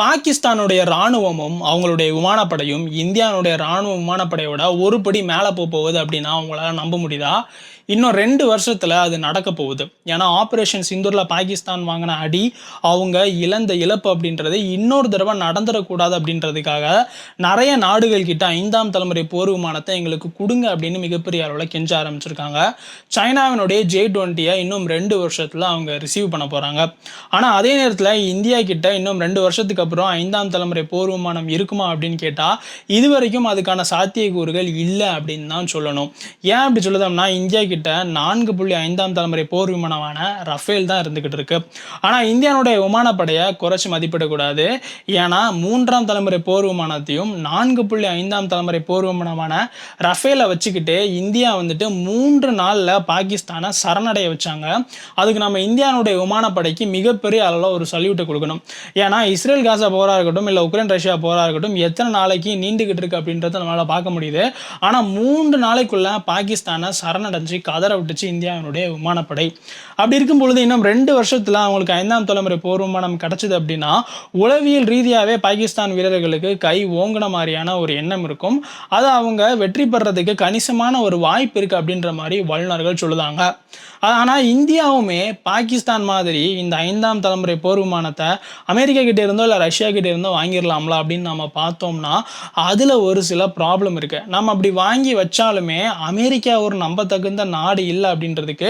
பாகிஸ்தானுடைய இராணுவமும் அவங்களுடைய விமானப்படையும் இந்தியாவுடைய இராணுவ விமானப்படையோட ஒரு படி மேலே போக போகுது அப்படின்னா அவங்களால நம்ப முடியுதா? இன்னும் ரெண்டு வருஷத்தில் அது நடக்க போகுது. ஏன்னா ஆப்ரேஷன் சிந்தூரில் பாகிஸ்தான் வாங்கின அடி அவங்க இழந்த இழப்பு அப்படின்றது இன்னொரு தடவை நடந்துடக்கூடாது அப்படின்றதுக்காக நிறைய நாடுகள் கிட்ட ஐந்தாம் தலைமுறை போர் விமானத்தை எங்களுக்கு கொடுங்க அப்படின்னு மிகப்பெரிய அளவில் கெஞ்ச ஆரம்பிச்சிருக்காங்க. சைனாவினுடைய ஜே டுவெண்ட்டியை இன்னும் ரெண்டு வருஷத்தில் அவங்க ரிசீவ் பண்ண போகிறாங்க ஆனால் அதே நேரத்தில் இந்தியா கிட்ட இன்னும் ரெண்டு வருஷத்துக்கு அப்புறம் ஐந்தாம் தலைமுறை போர் விமானம் இருக்குமா அப்படின்னு கேட்டால் இதுவரைக்கும் அதுக்கான சாத்தியக்கூறுகள் இல்லை அப்படின்னு தான் சொல்லணும். ஏன் அப்படி சொல்லுதோம்னா இந்தியா கிட்ட நான்கு புள்ளி ஐந்தாம் தலைமுறை போர் விமானமான ரஃபேல் தான் இருந்துகிட்டு இருக்கு. ஆனால் இந்தியாவுடைய விமானப்படையை குறைச்சி மதிப்பிடக்கூடாது. ஏன்னா மூன்றாம் தலைமுறை போர் விமானத்தையும் நான்கு புள்ளி ஐந்தாம் தலைமுறை போர் விமானமான ரஃபேலை வச்சுக்கிட்டு இந்தியா வந்துட்டு மூன்று நாளில் பாகிஸ்தானை சரணடைய வச்சாங்க. அதுக்கு நம்ம இந்தியாவுடைய விமானப்படைக்கு மிகப்பெரிய அளவில் ஒரு சல்யூட்டை கொடுக்கணும். ஏன்னா இஸ்ரேல் காசா போராக இருக்கட்டும் இல்லை உக்ரைன் ரஷ்யா போராக இருக்கட்டும் எத்தனை நாளைக்கு நீண்டுகிட்டு இருக்கு அப்படின்றத நம்மளால் பார்க்க முடியுது. ஆனால் மூன்று நாளைக்குள்ள பாகிஸ்தானை சரணடைஞ்சு கதற விட்டுச்சு இந்தியாவினுடைய விமானப்படை. அப்படி இருக்கும் பொழுது இன்னும் ரெண்டு வருஷத்தில் அவங்களுக்கு ஐந்தாம் தலைமுறை போர் விமானம் கிடச்சிது அப்படின்னா உளவியல் ரீதியாகவே பாகிஸ்தான் வீரர்களுக்கு கை ஓங்கின மாதிரியான ஒரு எண்ணம் இருக்கும். அது அவங்க வெற்றி பெறதுக்கு கணிசமான ஒரு வாய்ப்பு இருக்குது அப்படின்ற மாதிரி வல்லுநர்கள் சொல்லுதாங்க. ஆனால் இந்தியாவுமே பாகிஸ்தான் மாதிரி இந்த ஐந்தாம் தலைமுறை போர் விமானத்தை அமெரிக்கா கிட்டே இருந்தோ இல்லை ரஷ்யா கிட்ட இருந்தோ வாங்கிடலாம்ல அப்படின்னு நம்ம பார்த்தோம்னா அதில் ஒரு சில ப்ராப்ளம் இருக்குது நம்ம அப்படி வாங்கி வச்சாலுமே அமெரிக்கா ஒரு நம்பத்தகுந்த நாடு இல்லை அப்படின்றதுக்கு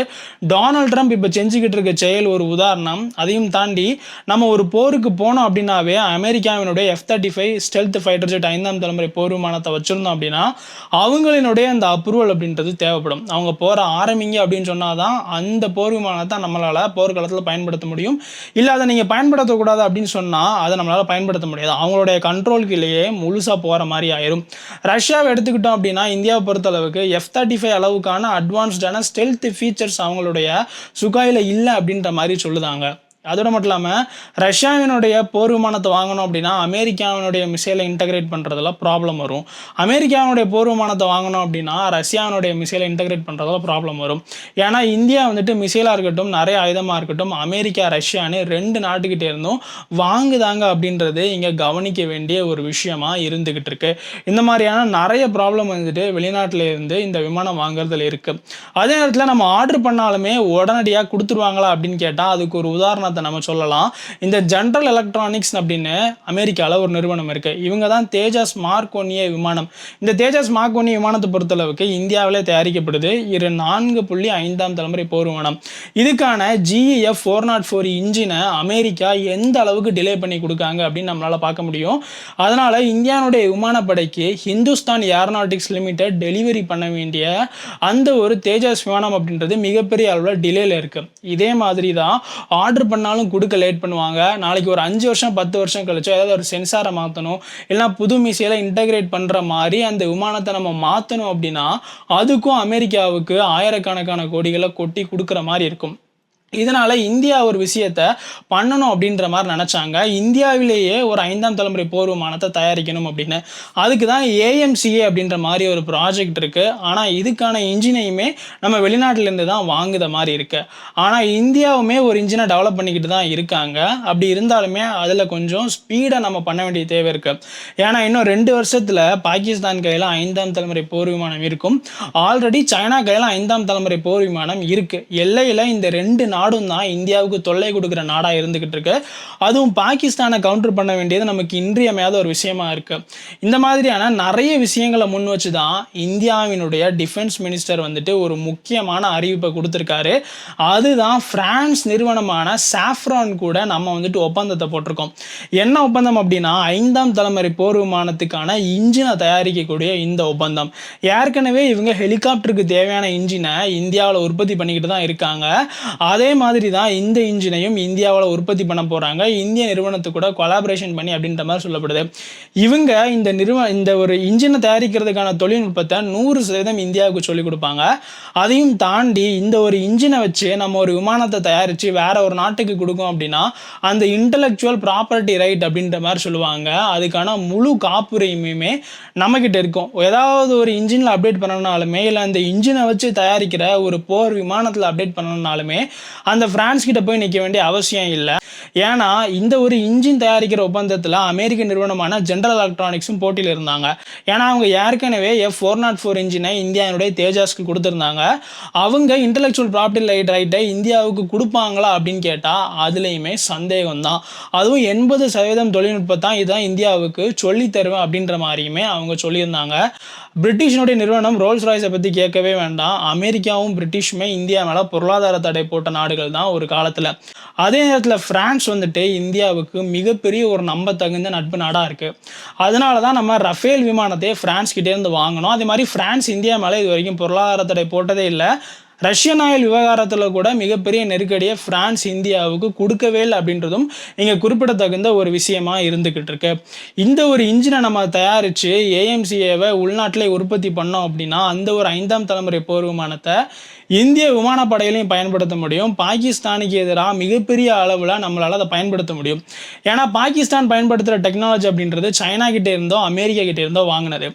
டொனால்ட் ட்ரம்ப் இப்போ செஞ்சுக்கிட்டு இருக்க செயல் ஒரு உதாரணம். அதையும் தாண்டி நம்ம ஒரு போருக்கு போனோம் அப்படின்னாவே அமெரிக்காவினுடைய F thirty five stealth fighter jet ஐந்தாம் தலைமுறை போர் விமானத்தை வச்சுருந்தோம் அப்படின்னா அவங்களினுடைய அந்த அப்ரூவல் அப்படின்றது தேவைப்படும். அவங்க போகிற ஆரம்பிங்க அப்படின்னு சொன்னாதான் அந்த போர் விமானத்தை நம்மளால் போர்க்காலத்தில் பயன்படுத்த முடியும். இல்லை அதை நீங்கள் பயன்படுத்தக்கூடாது அப்படின்னு சொன்னால் அதை நம்மளால் பயன்படுத்த முடியாது. அவங்களுடைய கண்ட்ரோல்கிலேயே முழுசாக போகிற மாதிரி ஆயிரும். ரஷ்யாவை எடுத்துக்கிட்டோம் அப்படின்னா இந்தியாவை பொறுத்தளவுக்கு எஃப் தேர்ட்டி ஃபைவ் அளவுக்கான அட்வான்ஸ்டான ஸ்டெல்த் ஃபீச்சர்ஸ் அவங்களுடைய சுகாயில் இல்லை அப்படின்ற மாதிரி சொல்லுதாங்க. அதோட மட்டும் இல்லாமல் ரஷ்யாவினுடைய போர் விமானத்தை வாங்கணும் அப்படின்னா அமெரிக்காவினுடைய மிசைலை இன்டகிரேட் பண்ணுறதுல ப்ராப்ளம் வரும். அமெரிக்காவினுடைய போர் விமானத்தை வாங்கணும் அப்படின்னா ரஷ்யாவினுடைய மிசைலை இன்டகிரேட் பண்ணுறதுல ப்ராப்ளம் வரும். ஏன்னா இந்தியா வந்துட்டு மிசைலாக இருக்கட்டும் நிறைய ஆயுதமாக இருக்கட்டும் அமெரிக்கா ரஷ்யான்னு ரெண்டு நாட்டுக்கிட்டே இருந்தும் வாங்குதாங்க அப்படின்றது இங்கே கவனிக்க வேண்டிய ஒரு விஷயமா இருந்துக்கிட்டு இருக்கு. இந்த மாதிரியான நிறைய ப்ராப்ளம் வந்துட்டு வெளிநாட்டில் இருந்து இந்த விமானம் வாங்குறதுல இருக்குது அதே நேரத்தில் நம்ம ஆர்டர் பண்ணாலுமே உடனடியாக கொடுத்துருவாங்களா அப்படின்னு கேட்டால் அதுக்கு ஒரு உதாரணத்தை நம்ம சொல்லலாம். இந்த ஜென்ரல் எலக்ட்ரானிக்ஸ் அப்படின்னு அமெரிக்காவில் ஒரு நிறுவனம் இருக்கு. இவங்க தான் தேஜஸ் மார்க் ஒன்னிய விமானம். இந்த தேஜஸ் மார்க் ஒன்னிய விமானத்தை பொறுத்தளவுக்கு இந்தியாவிலே தயாரிக்கப்படுது. இரு நான்கு புள்ளி ஐந்தாம் தலைமுறை போர் விமானம். இதுக்கான ஜிஇஎஃப் ஃபோர் நாட் ஃபோர் இன்ஜினை அமெரிக்கா எந்த அளவுக்கு டிலே பண்ணி கொடுக்காங்க அப்படின்னு நம்மளால பார்க்க முடியும். அதனால இந்தியாவுடைய விமானப்படைக்கு ஹிந்துஸ்தான் ஏரோநாட்டிக்ஸ் லிமிடெட் டெலிவரி பண்ண வேண்டிய அந்த ஒரு தேஜஸ் விமானம் அப்படின்றது மிகப்பெரிய அளவில் டிலேல இருக்கு. இதே மாதிரி தான் ஆர்டர் பண்ண பண்ணாலும் கொடுக்க லேட் பண்ணுவாங்க. நாளைக்கு ஒரு அஞ்சு வருஷம் பத்து வருஷம் கழிச்சோ ஏதாவது ஒரு சென்சாரை மாற்றணும் இல்லைனா புது மிசைலை இன்டகிரேட் பண்ணுற மாதிரி அந்த விமானத்தை நம்ம மாற்றணும் அப்படின்னா அதுக்கும் அமெரிக்காவுக்கு ஆயிரக்கணக்கான கோடிகளை கொட்டி கொடுக்குற மாதிரி இருக்கும். இதனால் இந்தியா ஒரு விஷயத்த பண்ணணும் அப்படின்ற மாதிரி நினச்சாங்க. இந்தியாவிலேயே ஒரு ஐந்தாம் தலைமுறை போர் விமானத்தை தயாரிக்கணும் அப்படின்னு. அதுக்கு தான் ஏஎம்சிஏ அப்படின்ற மாதிரி ஒரு ப்ராஜெக்ட் இருக்குது ஆனால் இதுக்கான இன்ஜினையுமே நம்ம வெளிநாட்டிலேருந்து தான் வாங்குத மாதிரி இருக்குது ஆனால் இந்தியாவுமே ஒரு இன்ஜினை டெவலப் பண்ணிக்கிட்டு தான் இருக்காங்க. அப்படி இருந்தாலுமே அதில் கொஞ்சம் ஸ்பீடாக நம்ம பண்ண வேண்டிய தேவை இருக்குது ஏன்னா இன்னும் ரெண்டு வருஷத்தில் பாகிஸ்தான் கையில் ஐந்தாம் தலைமுறை போர் விமானம் இருக்கும். ஆல்ரெடி சைனா கையில் ஐந்தாம் தலைமுறை போர் விமானம் இருக்குது எல்லையில் இந்த ரெண்டு நாடும் தான் இந்தியாவுக்கு தொல்லை கொடுக்குற நாடாக இருந்துக்கிட்டு இருக்கு அதுவும் பாகிஸ்தானை கவுண்டர் பண்ண வேண்டியது நமக்கு இன்றியமையாத ஒரு விஷயமா இருக்கு. இந்த மாதிரியான நிறைய விஷயங்களை முன் வச்சு தான் இந்தியாவினுடைய டிஃபென்ஸ் மினிஸ்டர் வந்துட்டு ஒரு முக்கியமான அறிவிப்பை கொடுத்துருக்காரு. அதுதான் பிரான்ஸ் நிறுவனமான சாஃப்ரான் கூட நம்ம வந்துட்டு ஒப்பந்தத்தை போட்டிருக்கோம். என்ன ஒப்பந்தம் அப்படின்னா ஐந்தாம் தலைமுறை போர் விமானத்துக்கான இன்ஜினை தயாரிக்கக்கூடிய இந்த ஒப்பந்தம். ஏற்கனவே இவங்க ஹெலிகாப்டருக்கு தேவையான இன்ஜினை இந்தியாவில் உற்பத்தி பண்ணிக்கிட்டு தான் இருக்காங்க. அதே அதே மாதிரி தான் இந்த இன்ஜினையும் இந்தியாவில் உற்பத்தி பண்ண போகிறாங்க இந்திய நிறுவனத்து கூட கொலாபரேஷன் பண்ணி அப்படின்ற மாதிரி சொல்லப்படுது. இவங்க இந்த நிறுவ இந்த ஒரு இன்ஜினை தயாரிக்கிறதுக்கான தொழில்நுட்பத்தை நூறு சதவீதம் இந்தியாவுக்கு சொல்லிக் கொடுப்பாங்க. அதையும் தாண்டி இந்த ஒரு இன்ஜினை வச்சு நம்ம ஒரு விமானத்தை தயாரித்து வேற ஒரு நாட்டுக்கு கொடுக்கும் அப்படின்னா அந்த இன்டலெக்சுவல் ப்ராப்பர்ட்டி ரைட் அப்படின்ற மாதிரி சொல்லுவாங்க. அதுக்கான முழு காப்புரிமையுமே நம்மக்கிட்ட இருக்கும். ஏதாவது ஒரு இன்ஜினில் அப்டேட் பண்ணணுனாலுமே இல்லை அந்த இன்ஜினை வச்சு தயாரிக்கிற ஒரு போர் விமானத்தில் அப்டேட் பண்ணணுனாலுமே அந்த பிரான்ஸ் கிட்ட போய் நிற்க வேண்டிய அவசியம் இல்லை. ஏன்னா இந்த ஒரு இன்ஜின் தயாரிக்கிற ஒப்பந்தத்தில் அமெரிக்க நிறுவனமான ஜென்ரல் எலக்ட்ரானிக்ஸும் போட்டியில் இருந்தாங்க. ஏன்னா அவங்க ஏற்கனவே எஃப் ஃபோர் நாட் ஃபோர் இன்ஜினை இந்தியாவுடைய தேஜாஸ்க்கு கொடுத்துருந்தாங்க. அவங்க இன்டெலெக்சுவல் ப்ராப்பர்ட்டி லைட் ரைட்டை இந்தியாவுக்கு கொடுப்பாங்களா அப்படின்னு கேட்டால் அதுலேயுமே சந்தேகம் தான் அதுவும் எண்பது சதவீதம் தொழில்நுட்பத்தான் இதுதான் இந்தியாவுக்கு சொல்லி தருவேன் அப்படின்ற மாதிரியுமே அவங்க சொல்லியிருந்தாங்க. பிரிட்டிஷனுடைய நிறுவனம் ரோல்ஸ் ராய்ஸை பற்றி கேட்கவே வேண்டாம். அமெரிக்காவும் பிரிட்டிஷுமே இந்தியா மேலே பொருளாதார தடை போட்ட நாடுகள் தான் ஒரு காலத்தில். அதே நேரத்தில் ஃப்ரான்ஸ் வந்துட்டு இந்தியாவுக்கு மிகப்பெரிய ஒரு நம்பத்தகுந்த நட்பு நாடாக இருக்குது அதனால தான் நம்ம ரஃபேல் விமானத்தை ஃப்ரான்ஸ் கிட்டேருந்து வாங்கினோம் அதே மாதிரி ஃப்ரான்ஸ் இந்தியா மேலே இது வரைக்கும் பொருளாதார தடை போட்டதே இல்லை. ரஷ்யன் ஆயில் விவகாரத்தில் கூட மிகப்பெரிய நெருக்கடியை பிரான்ஸ் இந்தியாவுக்கு கொடுக்கவே இல்லை அப்படின்றதும் இங்கே குறிப்பிடத்தகுந்த ஒரு விஷயமா இருந்துக்கிட்டு இருக்கு. இந்த ஒரு இன்ஜினை நம்ம தயாரித்து ஏஎம்சிஏவை உள்நாட்டிலே உற்பத்தி பண்ணோம் அப்படின்னா அந்த ஒரு ஐந்தாம் தலைமுறை போர் விமானத்தை இந்திய விமானப்படையிலையும் பயன்படுத்த முடியும். பாகிஸ்தானுக்கு எதிராக மிகப்பெரிய அளவில் நம்மளால் அதை பயன்படுத்த முடியும். ஏன்னா பாகிஸ்தான் பயன்படுத்துகிற டெக்னாலஜி அப்படின்றது சைனா கிட்டே இருந்தோ அமெரிக்கா கிட்டே இருந்தோ வாங்கினது.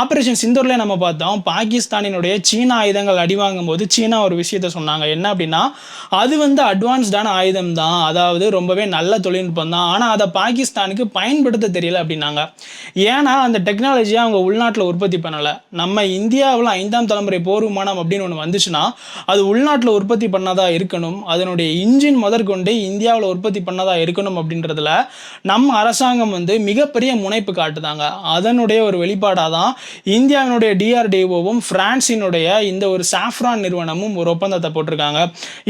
ஆப்ரேஷன் சிந்தூர்லேயே நம்ம பார்த்தோம் பாகிஸ்தானினுடைய சீன ஆயுதங்கள் அடி வாங்கும் போது சீனா ஒரு விஷயத்த சொன்னாங்க. என்ன அப்படின்னா அது வந்து அட்வான்ஸ்டான ஆயுதம் தான். அதாவது ரொம்பவே நல்ல தொழில்நுட்பம் தான். ஆனால் அதை பாகிஸ்தானுக்கு பயன்படுத்த தெரியல அப்படின்னாங்க. ஏன்னா அந்த டெக்னாலஜியை அவங்க உள்நாட்டில் உற்பத்தி பண்ணலை. நம்ம இந்தியாவில் ஐந்தாம் தலைமுறை போர் விமானம் அப்படின்னு ஒன்று வந்துச்சுன்னா அது உள்நாட்டில் உற்பத்தி பண்ணதாக இருக்கணும். அதனுடைய இன்ஜின் முதற்கொண்டு இந்தியாவில் உற்பத்தி பண்ணதாக இருக்கணும் அப்படின்றதுல நம்ம அரசாங்கம் வந்து மிகப்பெரிய முனைப்பு காட்டுதாங்க. அதனுடைய ஒரு வெளிப்பாடாக தான் இந்தியாவினுடைய டிஆர்டிஓவும் பிரான்சினுடைய இந்த ஒரு சாஃப்ரான் நிறுவனம் நிறுவனமும் ஒரு ஒப்பந்தத்தை போட்டிருக்காங்க.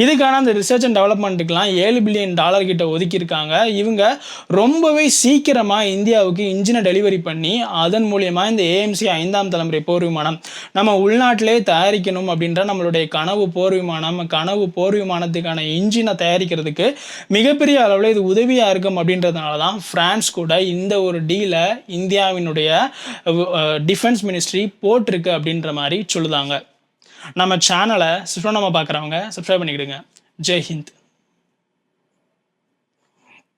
இதுக்கான அந்த ரிசர்ச் அண்ட் டெவலப்மெண்ட்டுக்கெலாம் ஏழு பில்லியன் டாலர் கிட்ட ஒதுக்கியிருக்காங்க. இவங்க ரொம்பவே சீக்கிரமாக இந்தியாவுக்கு இன்ஜினை டெலிவரி பண்ணி அதன் மூலியமாக இந்த ஏஎம்சி ஐந்தாம் தலைமுறை போர் விமானம் நம்ம உள்நாட்டிலே தயாரிக்கணும் அப்படின்ற நம்மளுடைய கனவு போர் விமானம் கனவு போர் விமானத்துக்கான இன்ஜினை தயாரிக்கிறதுக்கு மிகப்பெரிய அளவில் இது உதவியாக இருக்கும் அப்படின்றதுனால தான் ஃப்ரான்ஸ் கூட இந்த ஒரு டீலை இந்தியாவினுடைய டிஃபென்ஸ் மினிஸ்ட்ரி போட்டிருக்கு அப்படின்ற மாதிரி சொல்லுதாங்க. நம்ம சேனலை நம்ம பார்க்குறவங்க சப்ஸ்கிரைப் பண்ணிக்கிடுங்க. ஜெய் ஹிந்த்.